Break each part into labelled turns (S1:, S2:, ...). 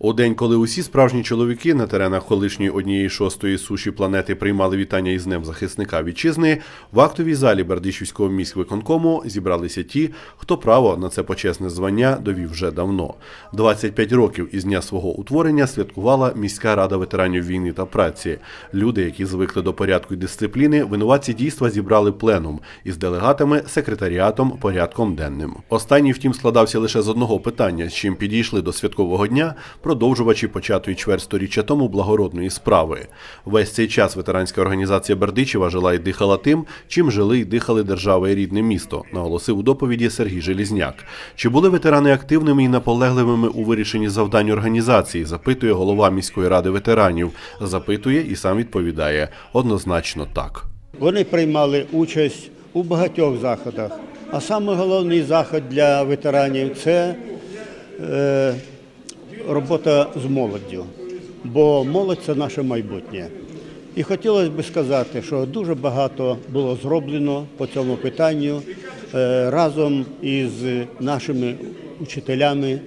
S1: У день, коли усі справжні чоловіки на теренах колишньої однієї шостої суші планети приймали вітання із Днем захисника вітчизни, в актовій залі Бердичівського міськвиконкому зібралися ті, хто право на це почесне звання довів вже давно. 25 років із дня свого утворення святкувала міська рада ветеранів війни та праці. Люди, які звикли до порядку і дисципліни, винуватці дійства зібрали пленум із делегатами, секретаріатом, порядком денним. Останній, втім, складався лише з одного питання, з чим підійшли до святкового дня продовжувачі початої чверть сторіччя тому благородної справи. Весь цей час ветеранська організація Бердичева жила і дихала тим, чим жили і дихали держава і рідне місто, наголосив у доповіді Сергій Желізняк. Чи були ветерани активними і наполегливими у вирішенні завдань організації? Запитує голова міської ради ветеранів. Запитує і сам відповідає однозначно так.
S2: Вони приймали участь у багатьох заходах. А саме головний заход для ветеранів це е, робота з молоддю, бо молодь це наше майбутнє. І хотілося б сказати, що дуже багато було зроблено по цьому питанню е, разом із нашими учителями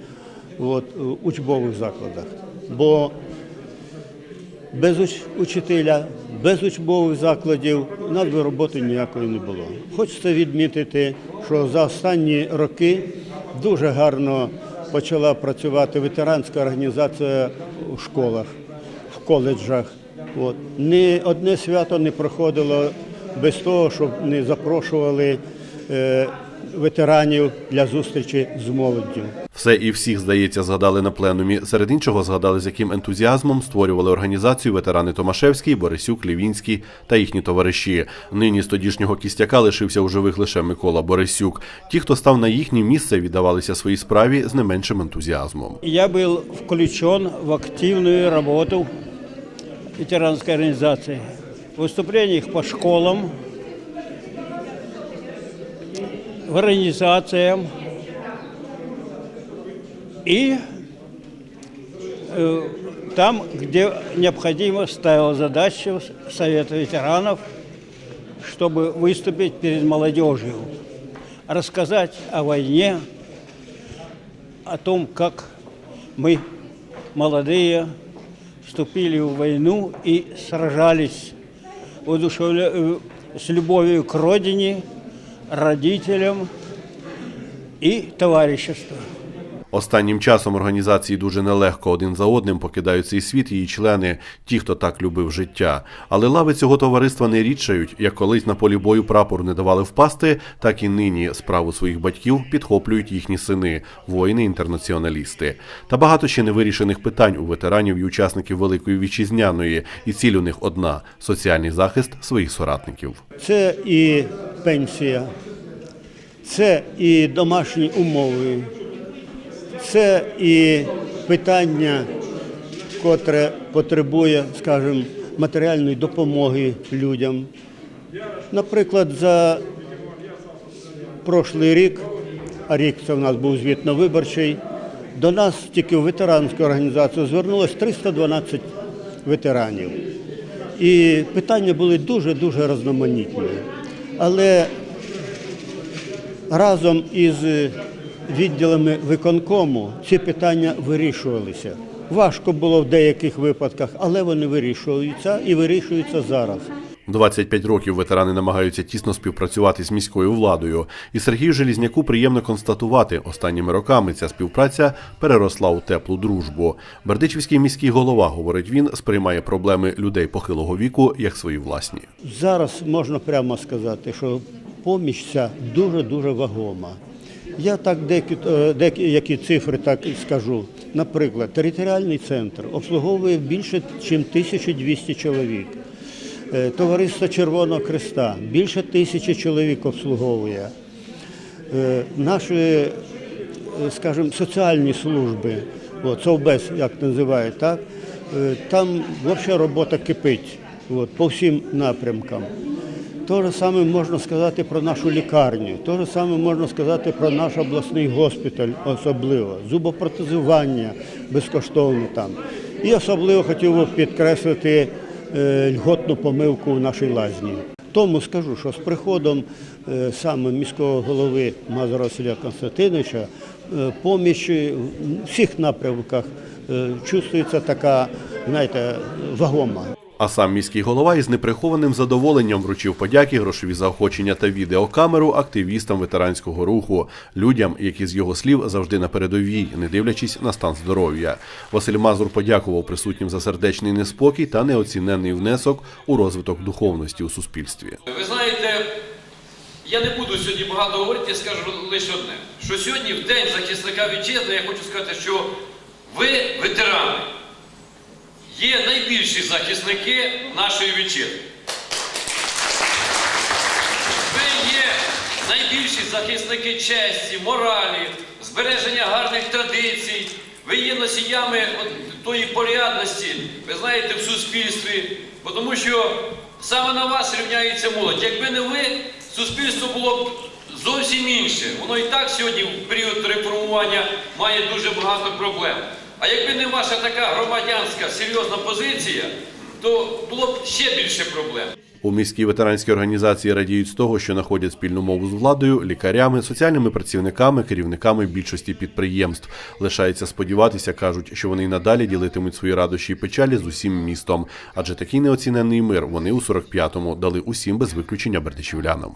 S2: у учбових закладах. Бо без уч- учителя, без учбових закладів у нас би роботи ніякої не було. Хочеться відмітити, що за останні роки дуже гарно почала працювати ветеранська організація у школах, в коледжах. От. Ні одне свято не проходило без того, щоб не запрошували е, ветеранів для зустрічі з молоддю.
S1: Все і всіх, здається, згадали на пленумі. Серед іншого згадали, з яким ентузіазмом створювали організацію ветерани Томашевський, Борисюк, Лівінський та їхні товариші. Нині з тодішнього кістяка лишився у живих лише Микола Борисюк. Ті, хто став на їхнє місце, віддавалися своїй справі з не меншим ентузіазмом.
S3: Я был включен в активную работу ветеранской организации. В выступлениях по школам, в организациям и э, там, где необходимо, ставил задачу Совета ветеранов, чтобы выступить перед молодежью, рассказать о войне, о том, как мы, молодые, вступили в войну и сражались э, с любовью к родине, родителям и товариществу.
S1: Останнім часом організації дуже нелегко один за одним покидають цей світ її члени, ті, хто так любив життя. Але лави цього товариства не рідшають. Як колись на полі бою прапор не давали впасти, так і нині справу своїх батьків підхоплюють їхні сини, воїни-інтернаціоналісти. Та багато ще невирішених питань у ветеранів і учасників Великої вітчизняної, і ціль у них одна соціальний захист своїх соратників.
S2: Це і пенсія, це і домашні умови, це і питання, котре потребує, скажімо, матеріальної допомоги людям. Наприклад, за прошлий рік, а рік це в нас був звітно-виборчий, до нас тільки в ветеранську організацію звернулось 312 ветеранів. І питання були дуже-дуже різноманітні. Але разом із відділами виконкому ці питання вирішувалися. Важко було в деяких випадках, але вони вирішуються і вирішуються зараз.
S1: 25 років ветерани намагаються тісно співпрацювати з міською владою. І Сергію Желізняку приємно констатувати, останніми роками ця співпраця переросла у теплу дружбу. Бердичівський міський голова, говорить він, сприймає проблеми людей похилого віку як свої власні.
S2: Зараз можна прямо сказати, що поміч ця дуже-дуже вагома. Я так деякі, е, деякі цифри так і скажу. Наприклад, територіальний центр обслуговує більше, ніж 1200 чоловік. Е, Товариство Червоного Христа більше тисячі чоловік обслуговує. Е, Наші, скажімо, соціальні служби, от, Совбез, як називають, так, там взагалі робота кипить от, по всім напрямкам. Те ж саме можна сказати про нашу лікарню, те ж саме можна сказати про наш обласний госпіталь особливо, зубопротезування безкоштовно там. І особливо хотів би підкреслити е, льготну помилку в нашій лазні. Тому скажу, що з приходом е, саме міського голови Мазура Василя Константиновича е, помічі в всіх напрямках чувствується така, знаєте, вагома.
S1: А сам міський голова із неприхованим задоволенням вручив подяки, грошові заохочення та відеокамеру активістам ветеранського руху, людям, які з його слів завжди на передовій, не дивлячись на стан здоров'я. Василь Мазур подякував присутнім за сердечний неспокій та неоціненний внесок у розвиток духовності у суспільстві.
S4: Ви знаєте, я не буду сьогодні багато говорити, скажу лише одне. Що сьогодні, в День захисника вітчизни, я хочу сказати, що ви, ветерани, є найбільші захисники нашої вітчизни. Ви є найбільші захисники честі, моралі, збереження гарних традицій. Ви є носіями тої порядності, ви знаєте, в суспільстві, тому що саме на вас рівняється молодь. Якби не ви, суспільство було б зовсім інше. Воно і так сьогодні, в період реформування, має дуже багато проблем. А якби не ваша така громадянська серйозна позиція, то було б ще більше проблем.
S1: У міській ветеранській організації радіють з того, що знаходять спільну мову з владою, лікарями, соціальними працівниками, керівниками більшості підприємств. Лишається сподіватися, кажуть, що вони й надалі ділитимуть свої радощі і печалі з усім містом. Адже такий неоціненний мир вони у 45-му дали усім без виключення бердичівлянам.